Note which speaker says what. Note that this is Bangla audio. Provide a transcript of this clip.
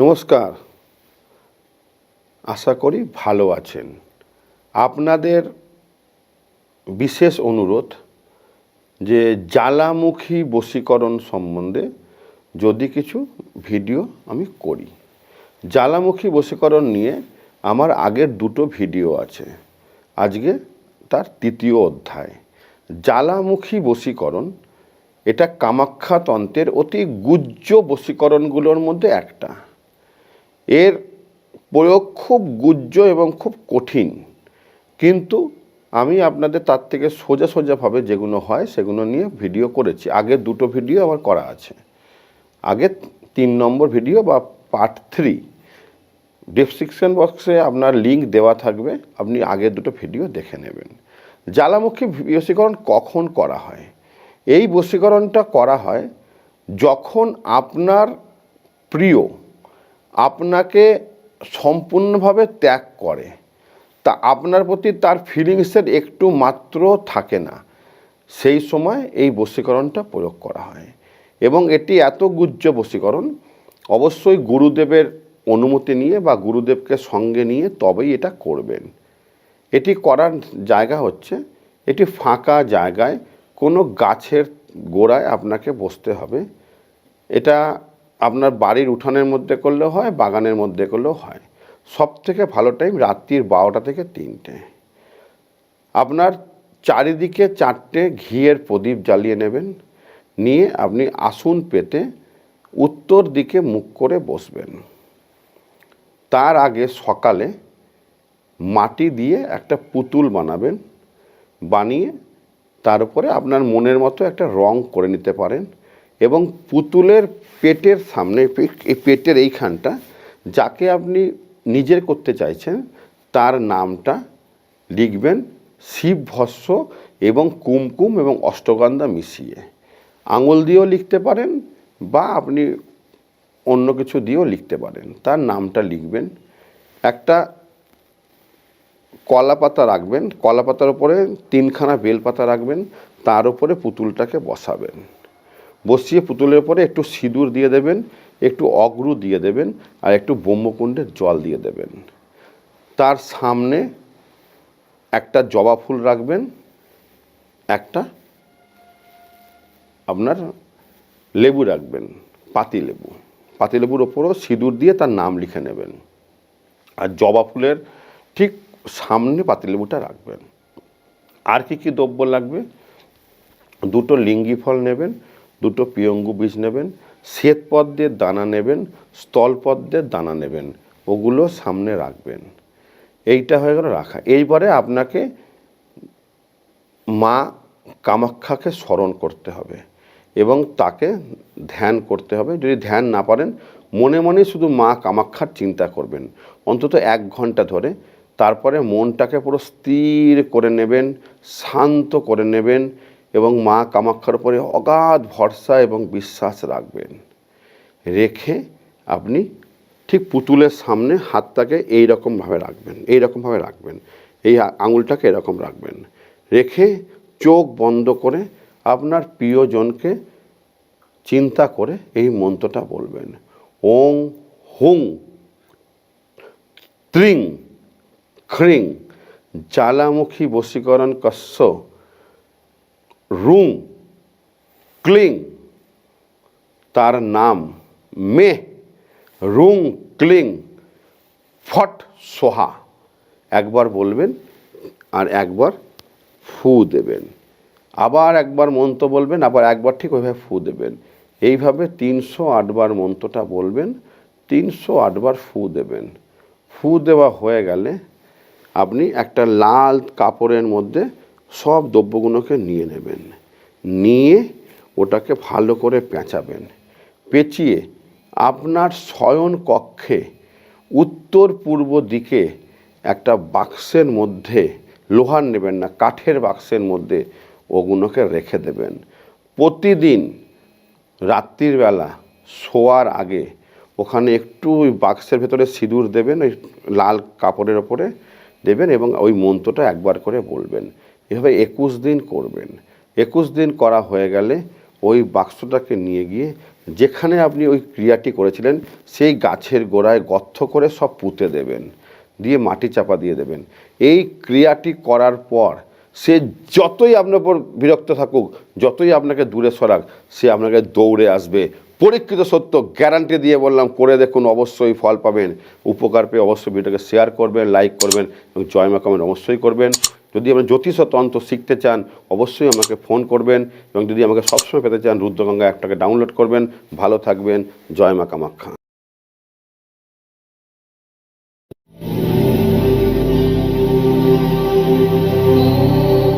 Speaker 1: নমস্কার। আশা করি ভালো আছেন। আপনাদের বিশেষ অনুরোধ যে জ্বালামুখী বশীকরণ সম্বন্ধে যদি কিছু ভিডিও আমি করি। জ্বালামুখী বশীকরণ নিয়ে আমার আগের দুটো ভিডিও আছে। আজকে তার তৃতীয় অধ্যায়। জ্বালামুখী বশীকরণ এটা কামাখ্যা তন্ত্রের অতি গুজ্জ বশীকরণগুলোর মধ্যে একটা। এর প্রয়োগ খুব গুজ্জ এবং খুব কঠিন। কিন্তু আমি আপনাদের তার থেকে সোজা সোজাভাবে যেগুলো হয় সেগুলো নিয়ে ভিডিও করেছি। আগে দুটো ভিডিও আমার করা আছে। আগে তিন নম্বর ভিডিও বা পার্ট থ্রি ডিসক্রিপশন বক্সে আপনার লিঙ্ক দেওয়া থাকবে। আপনি আগে দুটো ভিডিও দেখে নেবেন। জ্বালামুখী বশীকরণ কখন করা হয়? এই বশীকরণটা করা হয় যখন আপনার প্রিয় আপনাকে সম্পূর্ণভাবে ত্যাগ করে। তা আপনার প্রতি তার ফিলিংসের একটু মাত্র থাকে না। সেই সময় এই বশীকরণটা প্রয়োগ করা হয়। এবং এটি এত গুজ্জ বশীকরণ, অবশ্যই গুরুদেবের অনুমতি নিয়ে বা গুরুদেবকে সঙ্গে নিয়ে তবেই এটা করবেন। এটি করার জায়গা হচ্ছে, এটি ফাঁকা জায়গায় কোনো গাছের গোড়ায় আপনাকে বসতে হবে। এটা আপনার বাড়ির উঠানের মধ্যে করলেও হয়, বাগানের মধ্যে করলেও হয়। সব থেকে ভালো টাইম রাত্রির বারোটা থেকে তিনটে। আপনার চারিদিকে চারটে ঘিয়ের প্রদীপ জ্বালিয়ে নেবেন, নিয়ে আপনি আসন পেতে উত্তর দিকে মুখ করে বসবেন। তার আগে সকালে মাটি দিয়ে একটা পুতুল বানাবেন, বানিয়ে তার উপরে আপনার মনের মতো একটা রং করে নিতে পারেন। এবং পুতুলের পেটের সামনে, এই পেটের এইখানটা, যাকে আপনি নিজের করতে চাইছেন, তার নামটা লিখবেন শিব ভস্য এবং কুমকুম এবং অষ্টগন্ধা মিশিয়ে। আঙুল দিয়েও লিখতে পারেন বা আপনি অন্য কিছু দিয়েও লিখতে পারেন। তার নামটা লিখবেন। একটা কলা পাতা রাখবেন। কলা পাতার উপরে তিনখানা বেলপাতা রাখবেন। তার উপরে পুতুলটাকে বসাবেন। বসিয়ে পুতুলের উপরে একটু সিঁদুর দিয়ে দেবেন, একটু অগ্রু দিয়ে দেবেন আর একটু ব্রহ্মকুণ্ডের জল দিয়ে দেবেন। তার সামনে একটা জবা ফুল রাখবেন, একটা আপনার লেবু রাখবেন, পাতি লেবু। পাতি লেবুর ওপরও সিঁদুর দিয়ে তার নাম লিখে নেবেন। আর জবা ফুলের ঠিক সামনে পাতিলেবুটা রাখবেন। আর কি কি দ্রব্য লাগবে? দুটো লিঙ্গি ফল নেবেন দুটো পিয়ঙ্গু বীজ নেবেন শ্বেতপদ্মের দানা নেবেন স্থলপদ্মের দানা নেবেন, ওগুলো সামনে রাখবেন। এইটা হয়ে গেল রাখা। এইবারে আপনাকে মা কামাখ্যাকে স্মরণ করতে হবে এবং তাকে ধ্যান করতে হবে। যদি ধ্যান না পারেন, মনে মনে শুধু মা কামাখ্যার চিন্তা করবেন। অন্তত এক ঘণ্টা ধরে তারপরে মনটাকে পুরো স্থির করে নেবেন, শান্ত করে নেবেন এবং মা কামাক্ষার উপরে অগাধ ভরসা এবং বিশ্বাস রাখবেন। রেখে আপনি ঠিক পুতুলের সামনে হাতটাকে এই রকমভাবে রাখবেন এই রকমভাবে রাখবেন। এই আঙুলটাকে এরকম রাখবেন। রেখে চোখ বন্ধ করে আপনার প্রিয়জনকে চিন্তা করে এই মন্ত্রটা বলবেন। ওং হুং, ত্রিং, খ্রিং, জ্বালামুখী বশীকরণ কস্য রুং, ক্লিং, তার নাম মে, রুং, ক্লিং, ফট, সোহা। একবার বলবেন আর একবার ফু দেবেন। আবার একবার মন্ত্র বলবেন, আবার একবার ঠিক ওইভাবে ফু দেবেন। এইভাবে তিনশো আটবার মন্ত্রটা বলবেন, তিনশো আটবার ফু দেবেন। ফু দেওয়া হয়ে গেলে আপনি একটা লাল কাপড়ের মধ্যে সব দ্রব্যগুলোকে নিয়ে নেবেন। নিয়ে ওটাকে ভালো করে পেঁচাবেন। পেঁচিয়ে আপনার শয়ন কক্ষে উত্তর পূর্ব দিকে একটা বাক্সের মধ্যে লোহার নেবেন না, কাঠের বাক্সের মধ্যে ওগুলোকে রেখে দেবেন। প্রতিদিন রাত্রির বেলা শোয়ার আগে ওখানে একটু ওই বাক্সের ভেতরে সিঁদুর দেবেন, ওই লাল কাপড়ের ওপরে দেবেন এবং ওই মন্ত্রটা একবার করে বলবেন। এভাবে একুশ দিন করবেন। একুশ দিন করা হয়ে গেলে ওই বাক্সটাকে নিয়ে গিয়ে যেখানে আপনি ওই ক্রিয়াটি করেছিলেন, সেই গাছের গোড়ায় গর্ত করে সব পুঁতে দেবেন, দিয়ে মাটি চাপা দিয়ে দেবেন। এই ক্রিয়াটি করার পর সে যতই আপনার উপর বিরক্ত থাকুক, যতই আপনাকে দূরে সরাক, সে আপনাকে দৌড়ে আসবে। পরীক্ষিত সত্য, গ্যারান্টি দিয়ে বললাম, করে দেখুন অবশ্যই ফল পাবেন। উপকার পেয়ে অবশ্যই ভিডিওটাকে শেয়ার করবেন, লাইক করবেন এবং জয়মা কমেন্ট অবশ্যই করবেন। যদি আপনি জ্যোতিষ তন্ত্র শিখতে চান, অবশ্যই আমাকে ফোন করবেন এবং যদি আমাকে সবসময় পেতে চান, রুদ্রগঙ্গা অ্যাপটাকে ডাউনলোড করবেন। ভালো থাকবেন। জয় মা কামাখ্যা।